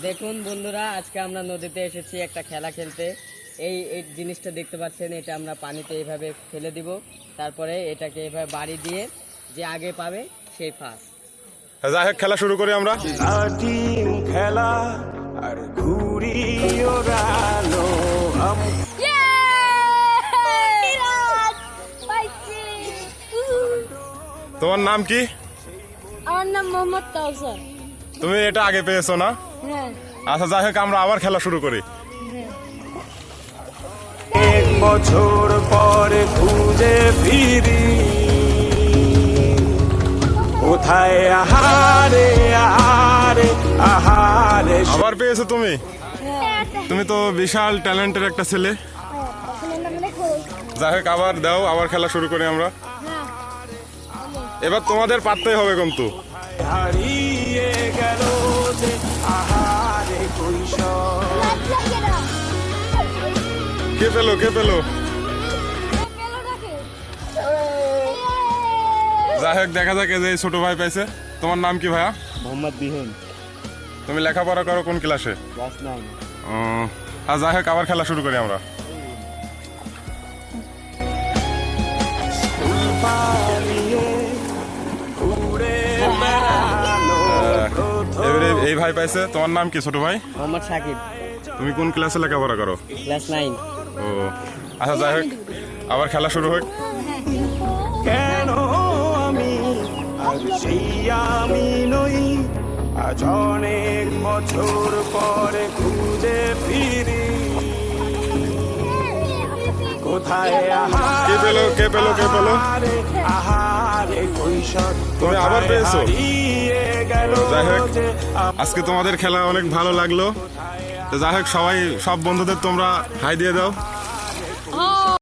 দেখুন বন্ধুরা আজকে আমরা নদীতে এসেছি একটা খেলা খেলতে। এই এই জিনিসটা দেখতে পাচ্ছেন এটা আমরা পানিতে এইভাবে ফেলে দিব। তারপরে এটাকে এইভাবে বাড়ি দিয়ে যে আগে পাবে সেই ফার্স্ট যাই হোক খেলা শুরু করি আমরা। টিম খেলা আর ঘুরি তোমার নাম কি? আমার নাম মোহাম্মদ কাউসার তুমি এটা আগে পেয়েছ না? হ্যাঁ। আচ্ছা যাই হোক আমরা আবার খেলা শুরু করি। এক বছর পরে খুঁজে ফিরি। কোথায় আহারে আহারে আহারে আবার পেয়েছ তুমি? তুমি তো বিশাল ট্যালেন্টের একটা ছেলে। যাই হোক আবার দাও আবার খেলা শুরু করি আমরা। এবার তোমাদের পারতেই হবে কিন্তু। হারিয়ে গেল যে আহারে কৈশোর। কে পেল কে পেল? যাই হোক দেখা যাক যে এই ছোট ভাই পাইছে। তোমার নাম কি ভাইয়া? মোহাম্মদ বিহুন। তুমি লেখাপড়া করো কোন ক্লাসে? Class nine. আর যাই হোক আবার খেলা শুরু করি আমরা। এই ভাই পাইছে তোমার নাম কি ছোট ভাই? মোহাম্মদ সাকিব। তুমি কোন ক্লাসে লেখাপড়া করো? ক্লাস নাইন ও আচ্ছা যাই হোক আবার খেলা শুরু হোক। কেন আমি আজ সেই আমি নই? আজ অনেক বছর পরে খুঁজে ফিরি। কোথায় কে পেল কে পেল কে পেল? কৈশোর তুমি আবার পেয়েছ? যাই হোক আজকে তোমাদের খেলা অনেক ভালো লাগল তো যাই হোক সবাই সব বন্ধুদের তোমরা হাই দিয়ে দাও